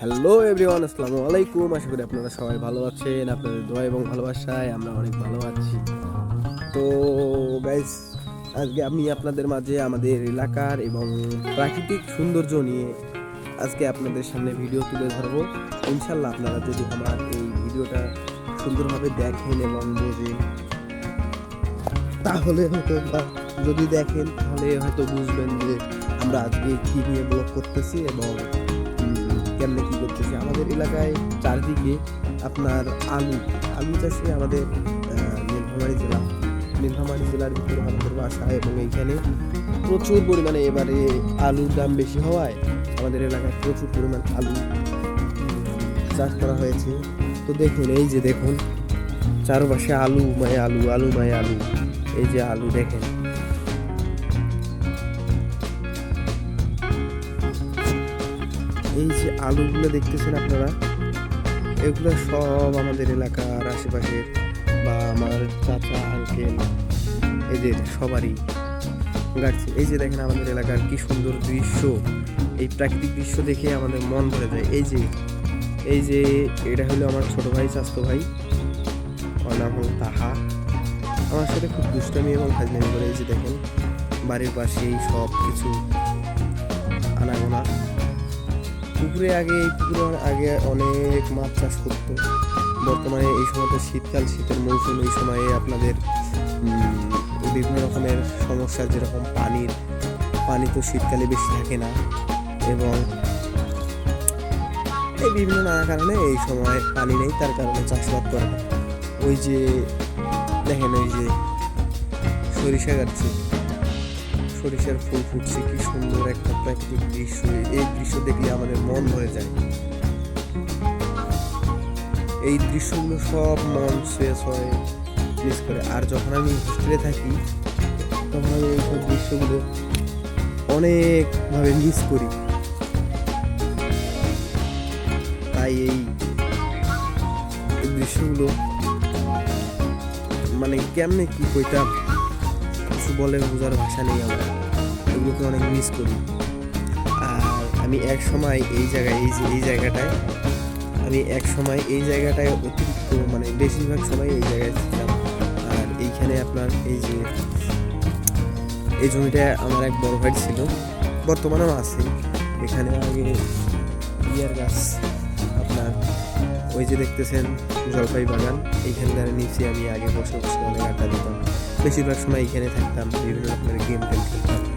Hello everyone আসসালামু আলাইকুম। আশা করি আপনারা সবাই ভালো আছেন, আপনাদের দোয়া এবং ভালোবাসায় আমরা অনেক ভালো আছি। তো গাইস আজকে আমি আপনাদের মাঝে আমাদের এলাকার এবং প্রাকৃতিক সৌন্দর্য নিয়ে আজকে আপনাদের সামনে ভিডিও তুলে ধরবো। ইনশাল্লাহ আপনারা যদি আমার এই ভিডিওটা সুন্দরভাবে দেখেন এবং বোঝেন, তাহলে হয়তো বা যদি দেখেন, তাহলে হয়তো বুঝবেন যে আমরা আজকে কী নিয়ে ব্লগ করতেছি এবং কেমনে কী করতেছি? আমাদের এলাকায় চারদিকে আপনার আলু আলু চাষে আমাদের নীলফামারী জেলা। নীলফামারী জেলার ভিতরে আমাদের বাসা এবং এইখানে প্রচুর পরিমাণে এবারে আলুর দাম বেশি হওয়ায় আমাদের এলাকায় প্রচুর পরিমাণ আলু চাষ করা হয়েছে। তো দেখুন, এই যে দেখুন, চারপাশে আলু মায় আলু আলু মায় আলু, এই যে আলু দেখেন। এই যে আলুগুলো দেখতেছেন আপনারা, এগুলো সব আমাদের এলাকার আশেপাশের বা আমার চাচা আঙ্কেল এদের সবারই গাছ এই যে দেখেন আমাদের এলাকার কি সুন্দর দৃশ্য। এই প্রাকৃতিক দৃশ্য দেখে আমাদের মন ভরে যায়। এই যে এই যে এটা হলো আমার ছোট ভাই স্বাস্থ্য ভাই। ওর নাম হলো তাহা। আমার সাথে খুব দুষ্টামি এবং ফাজলামি করে এই যে দেখেন, বাড়ির পাশেই সব কিছু আনাগোনা। পুকুরে আগে, এই পুকুরে আগে অনেক মাছ চাষ করতো। বর্তমানে এই সময় তো শীতকাল, শীতের মৌসুম, এই সময়ে আপনাদের বিভিন্ন রকমের সমস্যা, যেরকম পানির, পানি তো শীতকালে বেশি থাকে না এবং এই বিভিন্ন নানা কারণে এই সময় পানি নেই, তার কারণে চাষবাদ করে না ওই যে, দেখেন ওই যে সরিষা গাছে সরিষার ফুল ফুটছে, কি সুন্দর একটা প্রাকৃতিক দৃশ্য। এই দৃশ্য দেখলে আমাদের মন ভরে যায়। এই দৃশ্যগুলো সব মন শেষ হয় মিস করে। আর যখন আমি হোস্টেলে থাকি, তখন আমি এই সব দৃশ্যগুলো অনেকভাবে মিস করি। তাই এই এই দৃশ্যগুলো মানে কেমনে কি কইতাম, কিছু বলে বোঝার ভাষা নেই আমার। এগুলোকে অনেক মিস করি। আর আমি এক সময় এই জায়গায়, এই যে, এই জায়গাটায়, আমি এক সময় এই জায়গাটায় অতিরিক্ত মানে বেশিরভাগ সময় এই জায়গায় ছিলাম। আর এইখানে আপনার এই যে, এই জমিটা আমার এক বড় ভাই ছিল, বর্তমানেও আছে। এখানে আগে ইয়ার গাছ আপনার, ওই যে দেখতেছেন জলপাই বাগান এইখানকার নিচে আমি আগে বসে বসে অনেক আড্ডা দিতাম। বেশিরভাগ সময় এখানে থাকতাম, বিভিন্ন রকমের গেম টেম খেলতাম।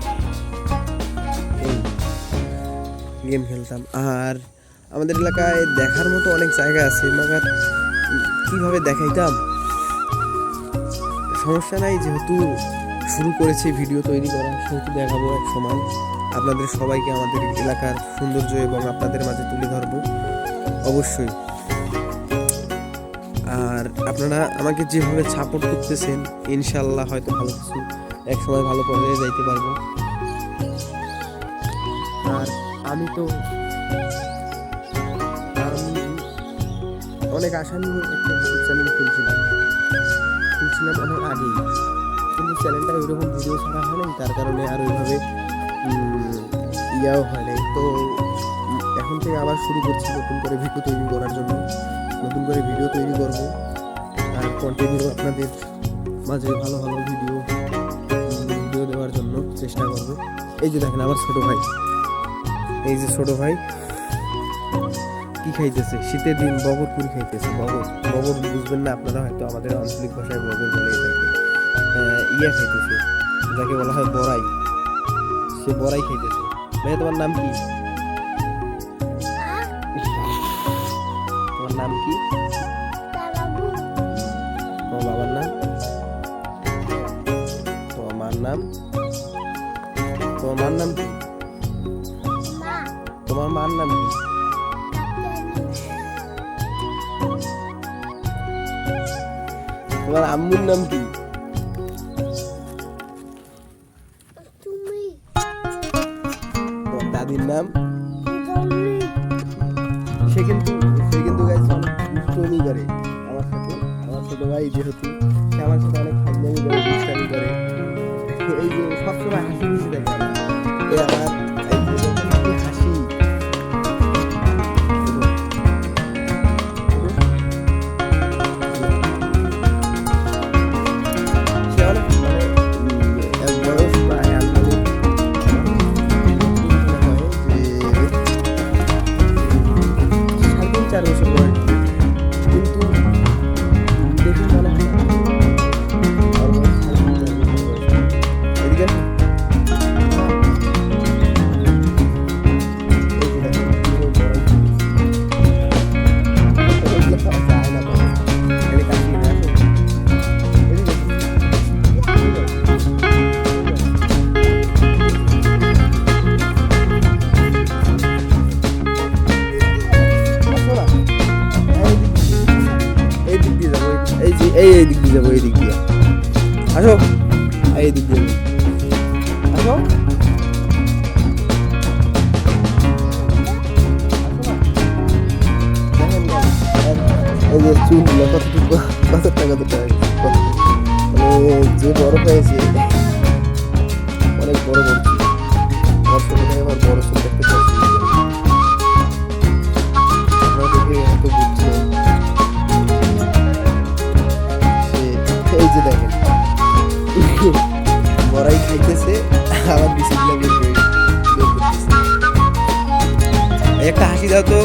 গেম খেলতাম। আর আমাদের এলাকায় দেখার মতো অনেক জায়গা আছে, মাগার কীভাবে দেখাইতাম? সমস্যা নাই, যেহেতু শুরু করেছি ভিডিও তৈরি করা, সেহেতু দেখাবো এক সময় আপনাদের সবাইকে আমাদের এলাকার সৌন্দর্য এবং আপনাদের মাঝে তুলে ধরবো, অবশ্যই। আর আপনারা আমাকে যেভাবে সাপোর্ট করতেছেন ইনশাল্লাহ হয়তো ভালো কিছু এক সময় ভালো পর্যায়ে যাইতে পারব। আর আমি তো অনেক আশা নিয়ে একটা ইউটিউব চ্যানেল খুলছিলাম। খুলছিলাম অনেক আগেই। কিন্তু চ্যানেলটা ওইরকম ভিডিও ছাড়া হয় নাই, তার কারণে আর ওইভাবে ইয়াও হয় নাই। তো এখন থেকে আবার শুরু করছি নতুন করে ভিডিও তৈরি করার জন্য। নতুন করে ভিডিও তৈরি করব। আর কন্টিনিউ আপনাদের মাঝে ভালো ভালো ভিডিও ভিডিও দেওয়ার জন্য চেষ্টা করব। এই যে দেখেন আমার ছোটো ভাই। এই যে ছোট ভাই কি খাইতেছে? শীতের দিন বগর পুরি খাইতেছে বগর। বগর বুঝবেন না আপনারা হয়তো আমাদের আঞ্চলিক ভাষায় বগর বলে আহ, ইয়া খাইতেছে যাকে বলা হয় বড়াই। সে বড়াই খাইতেছে। ভাই তোমার নাম কি? তোমার নাম কি? তোমার বাবার নাম? তোমার মার নাম? তোমার মার নাম কি? তোমার মার নাম কি? তোমার আম্মুর নাম কি? দাদির নাম? সে কিন্তু সে কিন্তু দুষ্টমি করে। আমার সাথে আমার ছোট ভাই যেহেতু, সে আমার সাথে অনেক ফাজলামি করে এই যে সবসময় হাসি খুশি এই আমার এই যে, এই দিক দিয়ে যাব এই দিক দিয়ে। আসো। এই দিক দিয়ে। আসো। এই যে চুলগুলো কতটুকু, কতটা কতটা? কত মানে যে বড় হয়েছে, অনেক বড় বড় চুল ভাই আমার বড় চুল দেখতে পাচ্ছি। একটা হাসি দাও তো।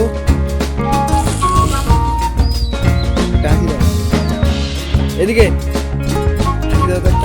হাসি দাও। এদিকে। হাসি দাও তো।